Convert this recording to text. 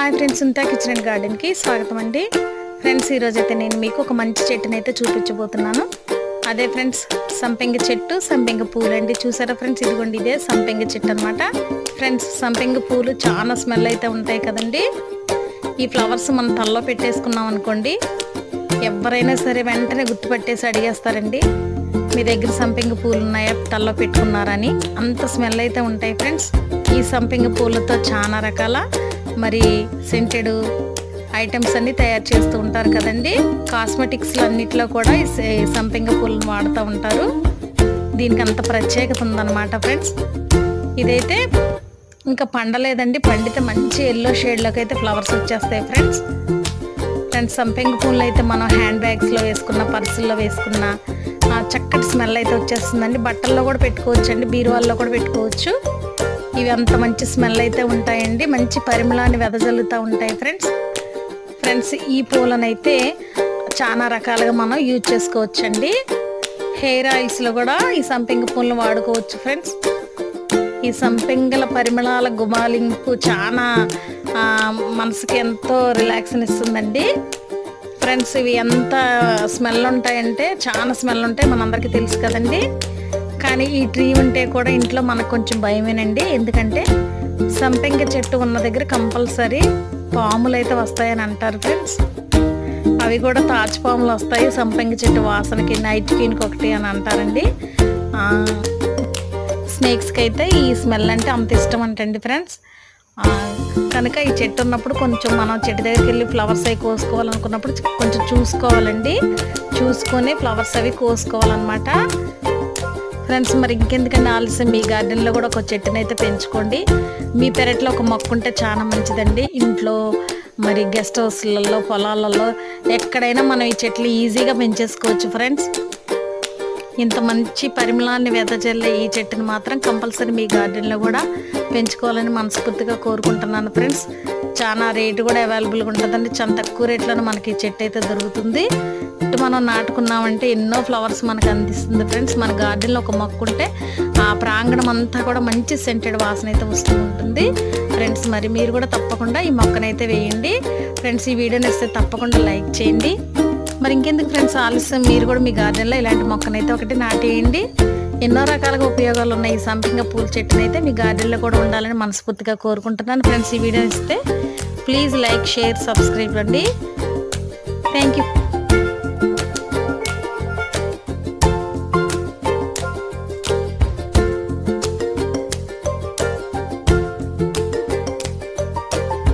Hi friends ఉంటా kitchen and గార్డెన్కి స్వాగతం అండి. ఫ్రెండ్స్ ఈరోజు అయితే నేను మీకు ఒక మంచి చెట్టుని అయితే చూపించబోతున్నాను. అదే ఫ్రెండ్స్ సంపెంగ చెట్టు సంపెంగ పూలు అండి చూసారా ఫ్రెండ్స్? ఇదిగోండి ఇదే సంపెంగ చెట్టు అనమాట ఫ్రెండ్స్ సంపెంగ పూలు చాలా స్మెల్ అయితే ఉంటాయి కదండి. ఈ ఫ్లవర్స్ మనం తల్లో పెట్టేసుకున్నాం అనుకోండి ఎవరైనా సరే వెంటనే గుర్తుపట్టేసి అడిగేస్తారండి. మీ దగ్గర సంపెంగ పూలు ఉన్నాయా? తల్లో పెట్టుకున్నారని అంత స్మెల్ అయితే ఉంటాయి ఫ్రెండ్స్. ఈ సంపెంగ పూలతో చాలా రకాల మరి సెంటెడ్ ఐటమ్స్ అన్ని తయారు చేస్తూ ఉంటారు కదండి. కాస్మెటిక్స్ అన్నిట్లో కూడా సంపింగ సంపెంగ పూలను వాడుతూ ఉంటారు. దీనికి అంత ప్రత్యేకత ఉందన్నమాట ఫ్రెండ్స్ ఇదైతే ఇంకా పండలేదండి. పండితే మంచి ఎల్లో షేడ్లోకి అయితే ఫ్లవర్స్ వచ్చేస్తాయి ఫ్రెండ్స్ ఫ్రెండ్స్ సంపెంగ పూలు అయితే మనం హ్యాండ్ బ్యాగ్స్లో వేసుకున్న పర్సుల్లో వేసుకున్న ఆ చక్కటి స్మెల్ అయితే వచ్చేస్తుందండి. బట్టల్లో కూడా పెట్టుకోవచ్చండి. బీరువాల్లో కూడా పెట్టుకోవచ్చు. ఇవి అంత మంచి స్మెల్ అయితే ఉంటాయండి. మంచి పరిమళాన్ని వెదజల్లుతూ ఉంటాయి ఫ్రెండ్స్ ఫ్రెండ్స్ ఈ పూలనైతే చాలా రకాలుగా మనం యూజ్ చేసుకోవచ్చండి. హెయిర్ ఆయిల్స్లో కూడా ఈ సంపింగ పూలను వాడుకోవచ్చు ఫ్రెండ్స్ ఈ సంపింగల పరిమళాల గుమాలింపు చాలా మనసుకి ఎంతో రిలాక్స్ని ఇస్తుందండి. ఫ్రెండ్స్ ఇవి ఎంత స్మెల్ ఉంటాయంటే చాలా స్మెల్ ఉంటాయి. మనందరికీ తెలుసు కదండి. కానీ ఈ ట్రీ ఉంటే కూడా ఇంట్లో మనకు కొంచెం భయమేనండి. ఎందుకంటే సంపెంగ చెట్టు ఉన్న దగ్గర కంపల్సరీ పాములు అయితే వస్తాయని అంటారు ఫ్రెండ్స్. అవి కూడా తాచుపాములు వస్తాయి. సంపెంగ చెట్టు వాసనకి నైట్ క్లీన్కి ఒకటి అని అంటారండి. స్నేక్స్కి అయితే ఈ స్మెల్ అంటే అంత ఇష్టం అంటండి ఫ్రెండ్స్. కనుక ఈ చెట్టు ఉన్నప్పుడు కొంచెం మనం చెట్టు దగ్గరికి వెళ్ళి ఫ్లవర్స్ అవి కోసుకోవాలనుకున్నప్పుడు కొంచెం చూసుకోవాలండి. చూసుకొని ఫ్లవర్స్ అవి కోసుకోవాలన్నమాట. ఫ్రెండ్స్ మరి ఇంకెందుకంటే ఆలస్యం? మీ గార్డెన్లో కూడా ఒక చెట్టునైతే అయితే పెంచుకోండి. మీ పెరట్లో ఒక మొక్క ఉంటే చాలా మంచిదండి. ఇంట్లో మరి గెస్ట్ హౌస్లలో పొలాలలో ఎక్కడైనా మనం ఈ చెట్లు ఈజీగా పెంచేసుకోవచ్చు ఫ్రెండ్స్. ఇంత మంచి పరిమళాన్ని వెదజల్లే ఈ చెట్టుని మాత్రం కంపల్సరీ మీ గార్డెన్లో కూడా పెంచుకోవాలని మనస్ఫూర్తిగా కోరుకుంటున్నాను ఫ్రెండ్స్. చాలా రేటు కూడా అవైలబుల్గా ఉంటుందండి. చాలా తక్కువ రేట్లోనే మనకి చెట్టు అయితే దొరుకుతుంది. ఇటు మనం నాటుకున్నామంటే ఎన్నో ఫ్లవర్స్ మనకు అందిస్తుంది ఫ్రెండ్స్. మన గార్డెన్లో ఒక మొక్క ఉంటే ఆ ప్రాంగణం అంతా కూడా మంచి సెంటెడ్ వాసన అయితే వస్తూ ఉంటుంది. ఫ్రెండ్స్ మరి మీరు కూడా తప్పకుండా ఈ మొక్కనైతే వేయండి. ఫ్రెండ్స్ ఈ వీడియోని ఇస్తే తప్పకుండా లైక్ చేయండి. మరి ఇంకెందుకు ఫ్రెండ్స్ ఆలస్యం? మీరు కూడా మీ గార్డెన్లో ఇలాంటి మొక్కనైతే ఒకటి నాటేయండి. ఎన్నో రకాలుగా ఉపయోగాలు ఉన్నాయి. ఈ సంపింగ పూల చెట్టునైతే మీ గార్డెన్లో కూడా ఉండాలని మనస్ఫూర్తిగా కోరుకుంటున్నాను. ఫ్రెండ్స్ ఈ వీడియో ఇస్తే ప్లీజ్ లైక్ షేర్ సబ్స్క్రైబ్ అండి. Thank you